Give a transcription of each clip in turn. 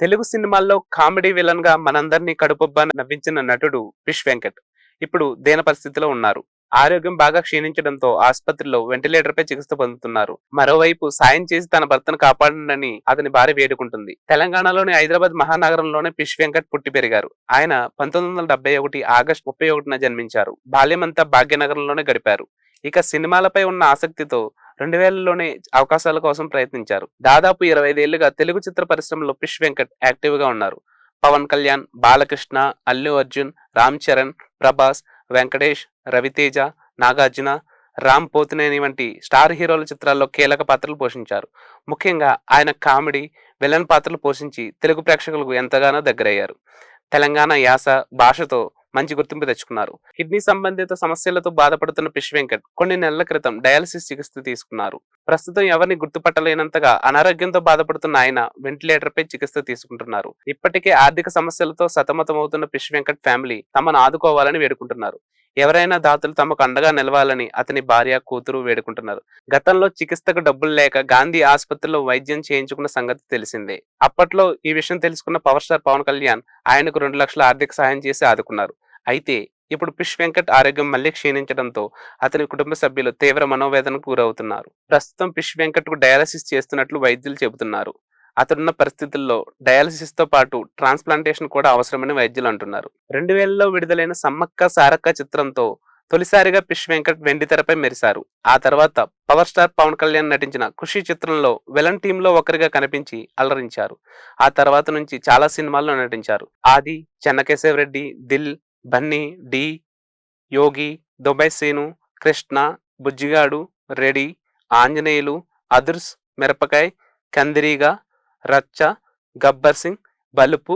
తెలుగు సినిమాల్లో కామెడీ విలన్గా మనందరినీ కడుపుబ్బా నవ్వించిన నటుడు పిష్ వెంకట్ ఇప్పుడు దేన పరిస్థితిలో ఉన్నారు. ఆరోగ్యం బాగా క్షీణించడంతో ఆసుపత్రిలో వెంటిలేటర్ పై చికిత్స పొందుతున్నారు. మరోవైపు సాయం చేసి తన భర్తను కాపాడండి అతని భార్య వేడుకుంటుంది. తెలంగాణలోని హైదరాబాద్ మహానగరంలోనే పిష్ వెంకట్ పుట్టి పెరిగారు. ఆయన పంతొమ్మిది వందల డెబ్బై ఒకటి ఆగస్టు ముప్పై ఒకటిన జన్మించారు. బాల్యమంతా భాగ్యనగరంలోనే గడిపారు. ఇక సినిమాలపై ఉన్న ఆసక్తితో రెండు వేలలోనే అవకాశాల కోసం ప్రయత్నించారు. దాదాపు ఇరవై ఐదేళ్ళుగా తెలుగు చిత్ర పరిశ్రమలో పిష్ వెంకట్ యాక్టివ్గా ఉన్నారు. పవన్ కళ్యాణ్ బాలకృష్ణ అల్లు అర్జున్ రామ్ చరణ్ ప్రభాస్ వెంకటేష్ రవితేజ నాగార్జున రామ్ పోతినేని వంటి స్టార్ హీరోల చిత్రాల్లో కీలక పాత్రలు పోషించారు. ముఖ్యంగా ఆయన కామెడీ విలన్ పాత్రలు పోషించి తెలుగు ప్రేక్షకులకు ఎంతగానో దగ్గరయ్యారు. తెలంగాణ యాస భాషతో మంచి గుర్తింపు తెచ్చుకున్నారు. కిడ్నీ సంబంధిత సమస్యలతో బాధపడుతున్న పిష్ వెంకట్ కొన్ని నెలల క్రితం డయాలసిస్ చికిత్స తీసుకున్నారు. ప్రస్తుతం ఎవరిని గుర్తుపట్టలేనంతగా అనారోగ్యంతో బాధపడుతున్న ఆయన వెంటిలేటర్ పై చికిత్స తీసుకుంటున్నారు. ఇప్పటికే ఆర్థిక సమస్యలతో సతమతమవుతున్న పిష్ వెంకట్ ఫ్యామిలీ తమను ఆదుకోవాలని వేడుకుంటున్నారు. ఎవరైనా దాతలు తమకు అండగా నిలవాలని అతని భార్య కూతురు వేడుకుంటున్నారు. గతంలో చికిత్సకు డబ్బులు లేక గాంధీ ఆసుపత్రిలో వైద్యం చేయించుకున్న సంగతి తెలిసిందే. అప్పట్లో ఈ విషయం తెలుసుకున్న పవర్ స్టార్ పవన్ కళ్యాణ్ ఆయనకు రెండు లక్షల ఆర్థిక సహాయం చేసి ఆదుకున్నారు. అయితే ఇప్పుడు పిష్ వెంకట్ ఆరోగ్యం మళ్ళీ క్షీణించడంతో అతని కుటుంబ సభ్యులు తీవ్ర మనోవేదనకు గురవుతున్నారు. ప్రస్తుతం పిష్ వెంకట్కు డయాలసిస్ చేస్తున్నట్లు వైద్యులు చెబుతున్నారు. అతడున్న పరిస్థితుల్లో డయాలసిస్తో పాటు ట్రాన్స్ప్లాంటేషన్ కూడా అవసరమని వైద్యులు అంటున్నారు. రెండు వేలలో విడుదలైన సమ్మక్క సారక్క చిత్రంతో తొలిసారిగా పిష్ వెంకట్ వెండితెరపై మెరిశారు. ఆ తర్వాత పవర్ స్టార్ పవన్ కళ్యాణ్ నటించిన ఖుషి చిత్రంలో విలన్ టీమ్లో ఒకరిగా కనిపించి అలరించారు. ఆ తర్వాత నుంచి చాలా సినిమాల్లో నటించారు. ఆది చెన్నకేశవ రెడ్డి దిల్ బన్నీ డి యోగి దుబాయ్ సేను కృష్ణ బుజ్జిగాడు రెడీ ఆంజనేయులు అదుర్స్ మిరపకాయ్ కందిరీగా రచ్చ గబ్బర్ సింగ్ బలుపు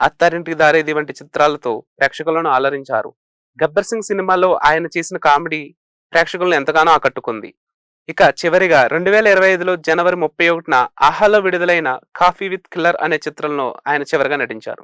అత్తారింటికి దారేది వంటి చిత్రాలతో ప్రేక్షకులను అలరించారు. గబ్బర్ సింగ్ సినిమాలో ఆయన చేసిన కామెడీ ప్రేక్షకులను ఎంతగానో ఆకట్టుకుంది. ఇక చివరిగా రెండు వేల ఇరవై ఐదులో జనవరి ముప్పై ఒకటిన ఆహాలో విడుదలైన కాఫీ విత్ కిల్లర్ అనే చిత్రంలో ఆయన చివరిగా నటించారు.